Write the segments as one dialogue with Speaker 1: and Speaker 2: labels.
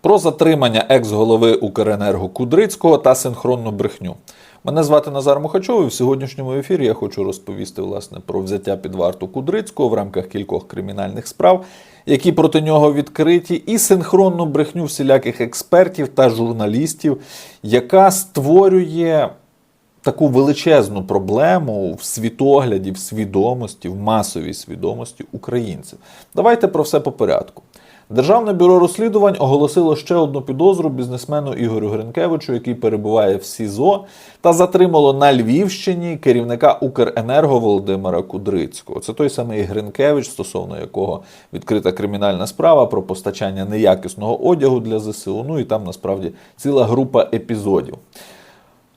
Speaker 1: про затримання екс-голови Укренерго Кудрицького та синхронну брехню. Мене звати Назар Мухачов, і в сьогоднішньому ефірі я хочу розповісти власне про взяття під варту Кудрицького в рамках кількох кримінальних справ, які проти нього відкриті, і синхронну брехню всіляких експертів та журналістів, яка створює таку величезну проблему в світогляді, в свідомості, в масовій свідомості українців. Давайте про все по порядку. Державне бюро розслідувань оголосило ще одну підозру бізнесмену Ігорю Гринкевичу, який перебуває в СІЗО, та затримало на Львівщині керівника Укренерго Володимира Кудрицького. Це той самий Гринкевич, стосовно якого відкрита кримінальна справа про постачання неякісного одягу для ЗСУ. Ну і там насправді ціла група епізодів.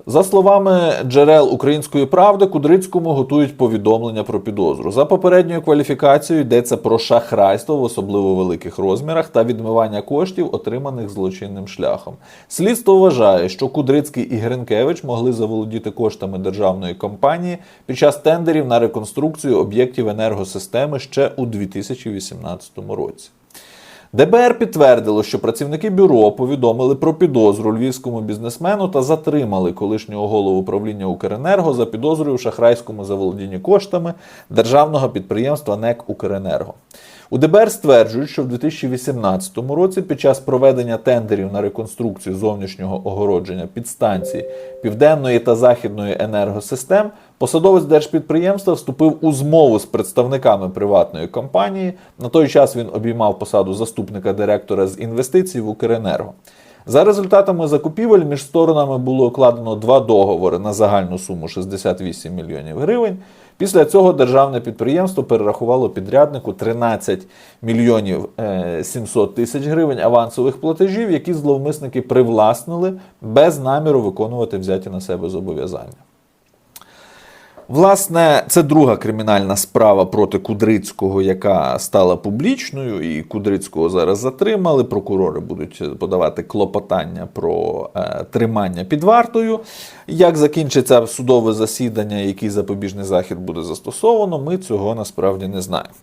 Speaker 1: За словами джерел української правди, Кудрицькому готують повідомлення про підозру. За попередньою кваліфікацією йдеться про шахрайство в особливо великих розмірах та відмивання коштів, отриманих злочинним шляхом. Слідство вважає, що Кудрицький і Гринкевич могли заволодіти коштами державної компанії під час тендерів на реконструкцію об'єктів енергосистеми ще у 2018 році. ДБР підтвердило, що працівники бюро повідомили про підозру львівському бізнесмену та затримали колишнього голову управління Укренерго за підозрою в шахрайському заволодінні коштами державного підприємства НЕК Укренерго. У ДБР стверджують, що в 2018 році під час проведення тендерів на реконструкцію зовнішнього огородження підстанцій південної та західної енергосистем посадовець держпідприємства вступив у змову з представниками приватної компанії. На той час він обіймав посаду заступника директора з інвестицій в Укренерго. За результатами закупівель між сторонами було укладено два договори на загальну суму 68 мільйонів гривень. Після цього державне підприємство перерахувало підряднику 13 мільйонів е, 700 тисяч гривень авансових платежів, які зловмисники привласнили без наміру виконувати взяті на себе зобов'язання. Власне, це друга кримінальна справа проти Кудрицького, яка стала публічною, і Кудрицького зараз затримали. Прокурори будуть подавати клопотання про е, тримання під вартою. Як закінчиться судове засідання, який запобіжний захід буде застосовано, ми цього насправді не знаємо.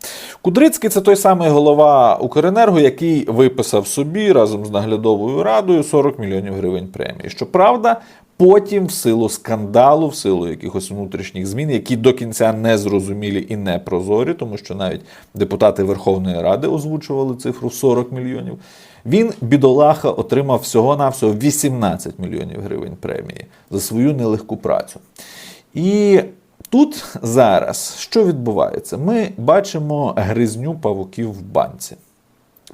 Speaker 1: Кудрицький це той самий голова Укренерго, який виписав собі разом з наглядовою радою 40 мільйонів гривень премії. Щоправда, Потім, в силу скандалу, в силу якихось внутрішніх змін, які до кінця не зрозумілі і не прозорі, тому що навіть депутати Верховної Ради озвучували цифру 40 мільйонів. Він, бідолаха, отримав всього-навсього 18 мільйонів гривень премії за свою нелегку працю. І тут зараз що відбувається? Ми бачимо гризню павуків в банці.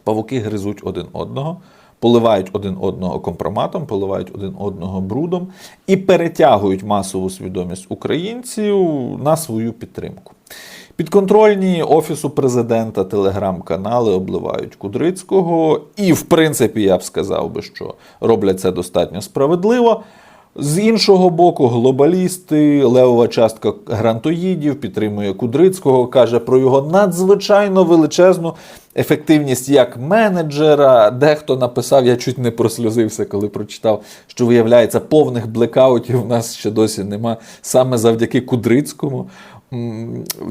Speaker 1: Павуки гризуть один одного поливають один одного компроматом, поливають один одного брудом і перетягують масову свідомість українців на свою підтримку. Підконтрольні Офісу президента телеграм-канали обливають Кудрицького, і, в принципі, я б сказав би, що роблять це достатньо справедливо. З іншого боку, глобалісти, левова частка грантоїдів підтримує Кудрицького, каже про його надзвичайно величезну ефективність як менеджера. Дехто написав, я чуть не прослюзився, коли прочитав, що виявляється, повних блекаутів у нас ще досі нема саме завдяки Кудрицькому.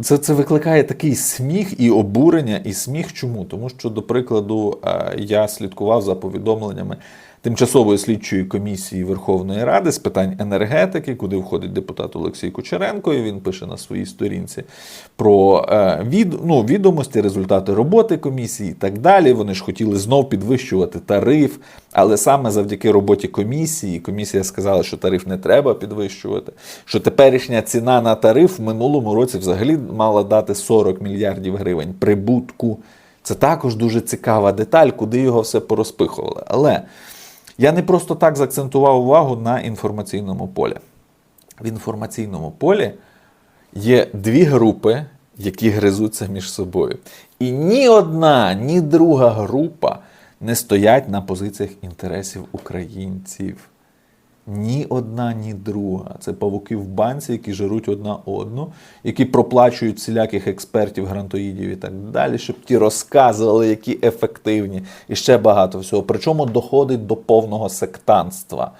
Speaker 1: Це це викликає такий сміх і обурення, і сміх чому? Тому що, до прикладу, я слідкував за повідомленнями тимчасової слідчої комісії Верховної Ради з питань енергетики, куди входить депутат Олексій Кучеренко. і Він пише на своїй сторінці про від, ну, відомості, результати роботи комісії і так далі. Вони ж хотіли знов підвищувати тариф, але саме завдяки роботі комісії, комісія сказала, що тариф не треба підвищувати. Що теперішня ціна на тариф в минулому році взагалі мала дати 40 мільярдів гривень прибутку. Це також дуже цікава деталь, куди його все порозпихували. Але я не просто так заакцентував увагу на інформаційному полі. В інформаційному полі є дві групи, які гризуться між собою. І ні одна, ні друга група не стоять на позиціях інтересів українців. Ні одна, ні друга. Це павуки в банці, які жируть одна одну, які проплачують всіляких експертів, грантоїдів і так далі, щоб ті розказували, які ефективні, і ще багато всього. Причому доходить до повного сектантства.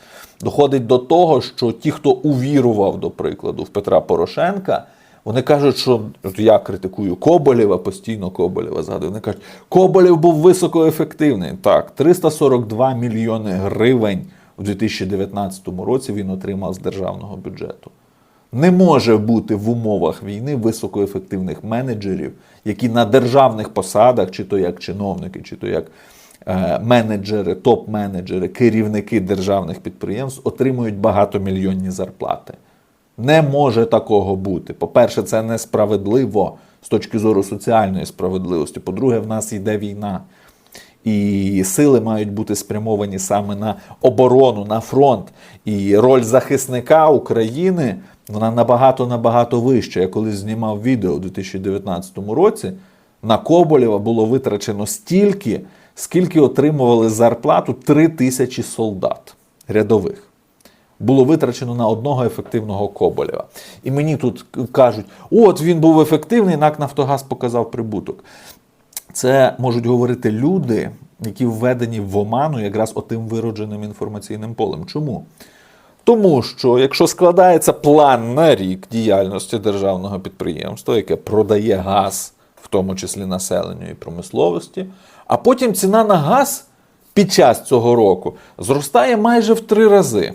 Speaker 1: Доходить до того, що ті, хто увірував, до прикладу, в Петра Порошенка, Вони кажуть, що от я критикую Коболєва, постійно Коболєва згадую. Вони кажуть, Коболєв був високоефективний. Так, 342 мільйони гривень у 2019 році він отримав з державного бюджету. Не може бути в умовах війни високоефективних менеджерів, які на державних посадах, чи то як чиновники, чи то як е, менеджери, топ-менеджери, керівники державних підприємств отримують багатомільйонні зарплати. Не може такого бути. По-перше, це несправедливо з точки зору соціальної справедливості. По-друге, в нас йде війна. І сили мають бути спрямовані саме на оборону, на фронт. І роль захисника України вона набагато набагато вища. Я колись знімав відео у 2019 році. На Коболєва було витрачено стільки, скільки отримували зарплату 3 тисячі солдат рядових. Було витрачено на одного ефективного Коболєва. І мені тут кажуть: от він був ефективний, НАК Нафтогаз показав прибуток. Це можуть говорити люди, які введені в оману якраз отим виродженим інформаційним полем. Чому? Тому що якщо складається план на рік діяльності державного підприємства, яке продає газ, в тому числі населенню і промисловості, а потім ціна на газ під час цього року зростає майже в три рази.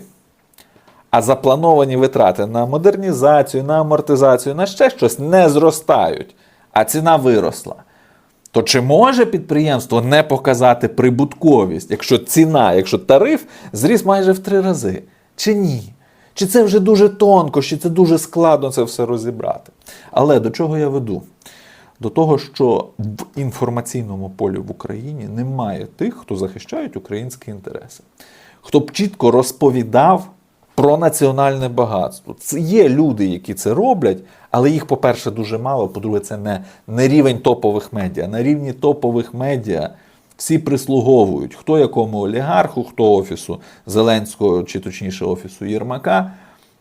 Speaker 1: А заплановані витрати на модернізацію, на амортизацію, на ще щось не зростають, а ціна виросла. То чи може підприємство не показати прибутковість, якщо ціна, якщо тариф зріс майже в три рази? Чи ні? Чи це вже дуже тонко, чи це дуже складно це все розібрати? Але до чого я веду? До того, що в інформаційному полі в Україні немає тих, хто захищають українські інтереси, хто б чітко розповідав про національне багатство. Це є люди, які це роблять, але їх, по-перше, дуже мало. По-друге, це не, не рівень топових медіа. На рівні топових медіа всі прислуговують, хто якому олігарху, хто офісу Зеленського, чи точніше офісу Єрмака,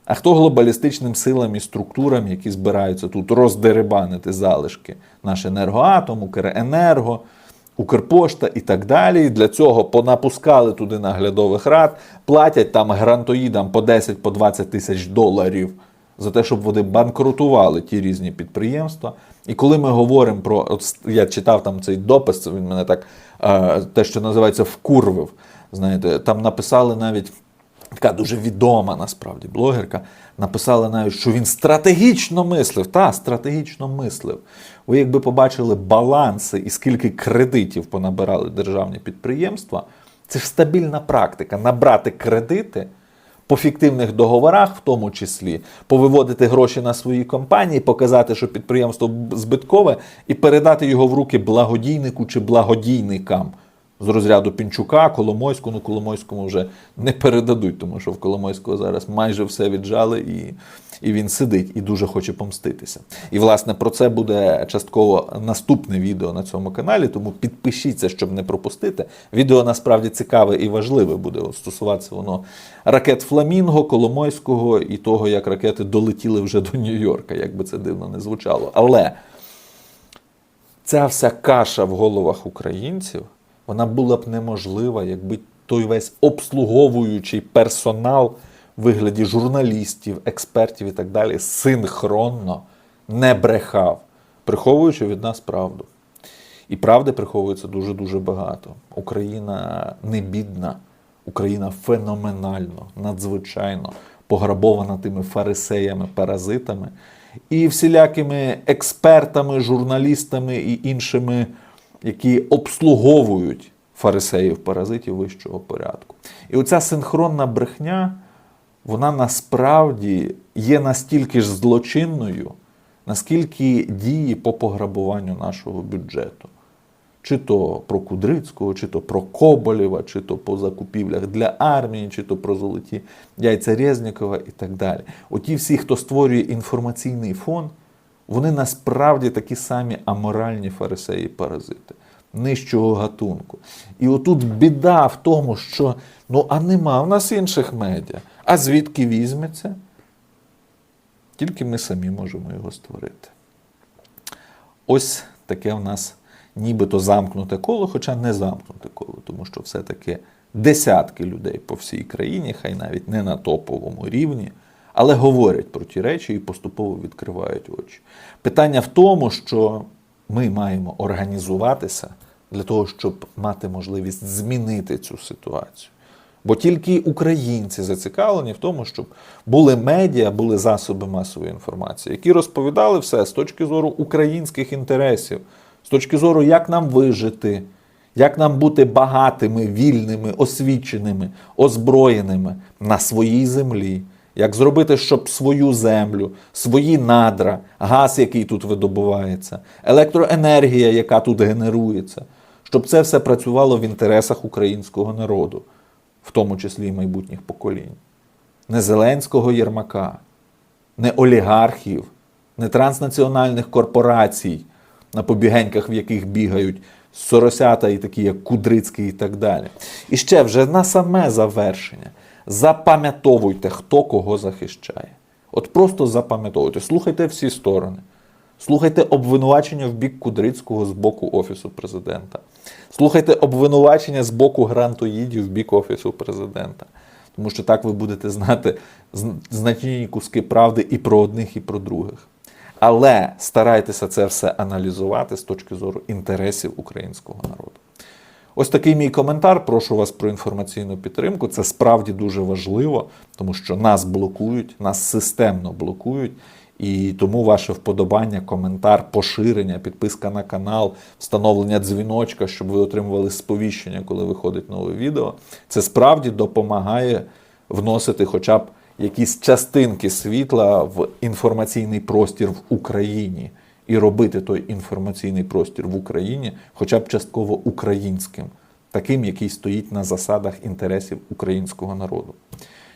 Speaker 1: а хто глобалістичним силам і структурам, які збираються тут роздерибанити залишки наш енергоатом, Укренерго. Укрпошта і так далі. Для цього понапускали туди наглядових рад, платять там грантоїдам по 10 по 20 тисяч доларів за те, щоб вони банкрутували ті різні підприємства. І коли ми говоримо про от я читав там цей допис, він мене так е, те, що називається вкурвив. Знаєте, там написали навіть. Така дуже відома насправді блогерка написала навіть, що він стратегічно мислив. Та, стратегічно мислив. Ви якби побачили баланси і скільки кредитів понабирали державні підприємства, це ж стабільна практика набрати кредити по фіктивних договорах, в тому числі, повиводити гроші на свої компанії, показати, що підприємство збиткове, і передати його в руки благодійнику чи благодійникам з розряду Пінчука, Коломойську. Ну, Коломойському вже не передадуть, тому що в Коломойського зараз майже все віджали, і, і він сидить і дуже хоче помститися. І, власне, про це буде частково наступне відео на цьому каналі, тому підпишіться, щоб не пропустити. Відео насправді цікаве і важливе буде. От стосуватися воно ракет Фламінго, Коломойського і того, як ракети долетіли вже до Нью-Йорка, як би це дивно не звучало. Але ця вся каша в головах українців вона була б неможлива, якби той весь обслуговуючий персонал в вигляді журналістів, експертів і так далі синхронно не брехав, приховуючи від нас правду. І правди приховується дуже-дуже багато. Україна не бідна, Україна феноменально, надзвичайно пограбована тими фарисеями, паразитами і всілякими експертами, журналістами і іншими які обслуговують фарисеїв паразитів вищого порядку. І оця синхронна брехня, вона насправді є настільки ж злочинною, наскільки діє по пограбуванню нашого бюджету. Чи то про Кудрицького, чи то про Коболєва, чи то по закупівлях для армії, чи то про золоті яйця Резнікова і так далі. Оті всі, хто створює інформаційний фон, вони насправді такі самі аморальні фарисеї паразити нижчого гатунку. І отут біда в тому, що ну а нема в нас інших медіа. А звідки візьметься? Тільки ми самі можемо його створити. Ось таке в нас нібито замкнуте коло, хоча не замкнуте коло, тому що все-таки десятки людей по всій країні, хай навіть не на топовому рівні, але говорять про ті речі і поступово відкривають очі. Питання в тому, що ми маємо організуватися для того, щоб мати можливість змінити цю ситуацію. Бо тільки українці зацікавлені в тому, щоб були медіа, були засоби масової інформації, які розповідали все з точки зору українських інтересів, з точки зору, як нам вижити, як нам бути багатими, вільними, освіченими, озброєними на своїй землі. Як зробити, щоб свою землю, свої надра, газ, який тут видобувається, електроенергія, яка тут генерується, щоб це все працювало в інтересах українського народу, в тому числі і майбутніх поколінь. Не Зеленського Єрмака, не олігархів, не транснаціональних корпорацій, на побігеньках, в яких бігають соросята і такі, як Кудрицький і так далі. І ще вже на саме завершення. Запам'ятовуйте, хто кого захищає. От просто запам'ятовуйте, слухайте всі сторони. Слухайте обвинувачення в бік Кудрицького з боку Офісу президента. Слухайте обвинувачення з боку грантоїдів в бік Офісу президента. Тому що так ви будете знати значні куски правди і про одних, і про других. Але старайтеся це все аналізувати з точки зору інтересів українського народу. Ось такий мій коментар. Прошу вас про інформаційну підтримку. Це справді дуже важливо, тому що нас блокують, нас системно блокують. І тому ваше вподобання, коментар, поширення, підписка на канал, встановлення дзвіночка, щоб ви отримували сповіщення, коли виходить нове відео. Це справді допомагає вносити хоча б якісь частинки світла в інформаційний простір в Україні і робити той інформаційний простір в Україні хоча б частково українським, таким, який стоїть на засадах інтересів українського народу.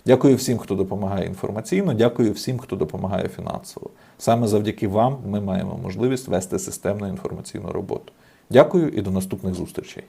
Speaker 1: Дякую всім, хто допомагає інформаційно, дякую всім, хто допомагає фінансово. Саме завдяки вам ми маємо можливість вести системну інформаційну роботу. Дякую і до наступних зустрічей.